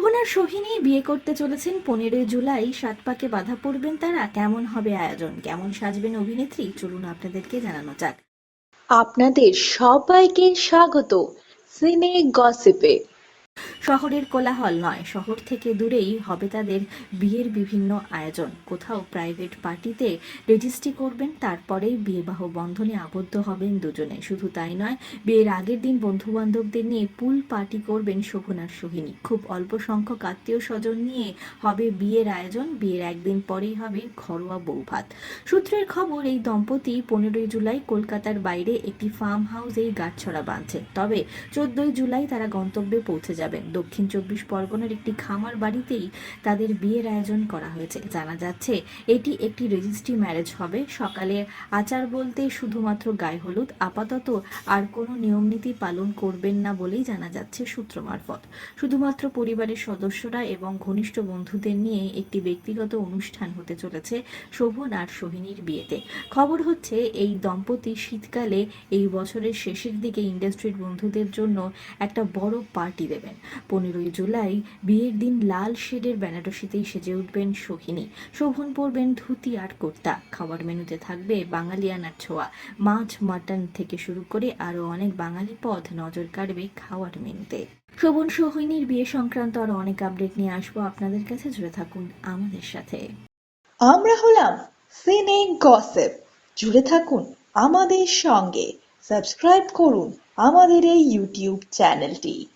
শোভন আর সোহিনী বিয়ে করতে চলেছেন পনেরোই জুলাই। সাত পাকে বাধা পড়বেন তারা। কেমন হবে আয়োজন? কেমন সাজবেন অভিনেত্রী? চলুন আপনাদেরকে জানানো যাক। আপনাদের সবাইকে স্বাগত। সিনে গসিপে। শহরের কোলাহল নয়। শহর থেকে দূরেই হবে তাদের বিয়ের বিভিন্ন আয়োজন। কোথাও প্রাইভেট পার্টিতে রেজিস্ট্রি করবেন, তারপরেই বিয়েবাহ বন্ধনে আবদ্ধ হবেন দুজনে। শুধু তাই নয়, বিয়ের আগের দিন বন্ধু বান্ধবদের নিয়ে পুল পার্টি করবেন শোভনার সোহিনী। খুব অল্প সংখ্যক আত্মীয় স্বজন নিয়ে হবে বিয়ের আয়োজন। বিয়ের একদিন পরেই হবে ঘরোয়া বৌভাত। সূত্রের খবর, এই দম্পতি পনেরোই জুলাই কলকাতার বাইরে একটি ফার্ম হাউসেই গাঁটছড়া বাঁধছে। তবে চোদ্দই জুলাই তারা গন্তব্যে পৌঁছে যাবেন। দক্ষিণ চব্বিশ পরগনার একটি খামার বাড়িতেই তাদের বিয়ের আয়োজন করা হয়েছে। জানা যাচ্ছে, এটি একটি রেজিস্ট্রি ম্যারেজ হবে। সকালে আচার বলতে শুধুমাত্র গায়ে হলুদ, আপাতত আর কোনো নিয়মনীতি পালন করবেন না বলেই জানা যাচ্ছে সূত্র মারফত। শুধুমাত্র পরিবারের সদস্যরা এবং ঘনিষ্ঠ বন্ধুদের নিয়ে একটি ব্যক্তিগত অনুষ্ঠান হতে চলেছে শোভন আর সোহিনীর বিয়েতে। খবর হচ্ছে, এই দম্পতি শীতকালে এই বছরের শেষের দিকে ইন্ডাস্ট্রির বন্ধুদের জন্য একটা বড় পার্টি দেবেন। পনেরোই জুলাই বিয়ের দিন লাল শেডের বেনারসিতেই সেজে উঠবেন সোহিনী। শোভন পরবেন ধুতি আর কুর্তা। খাবার মেনুতে থাকবে বাঙালিয়ানার ছোঁয়া। মাছ, মাটন থেকে শুরু করে আরও অনেক বাঙালি পদ নজর কাড়বে খাওয়ার মেনুতে। শোভন সোহিনীর বিয়ে সংক্রান্ত আরও অনেক আপডেট নিয়ে আসব আপনাদের কাছে। জুড়ে থাকুন আমাদের সাথে। আমরা হলাম সিনে গসেপ। জুড়ে থাকুন আমাদের সঙ্গে। সাবস্ক্রাইব করুন আমাদের এই ইউটিউব চ্যানেলটি।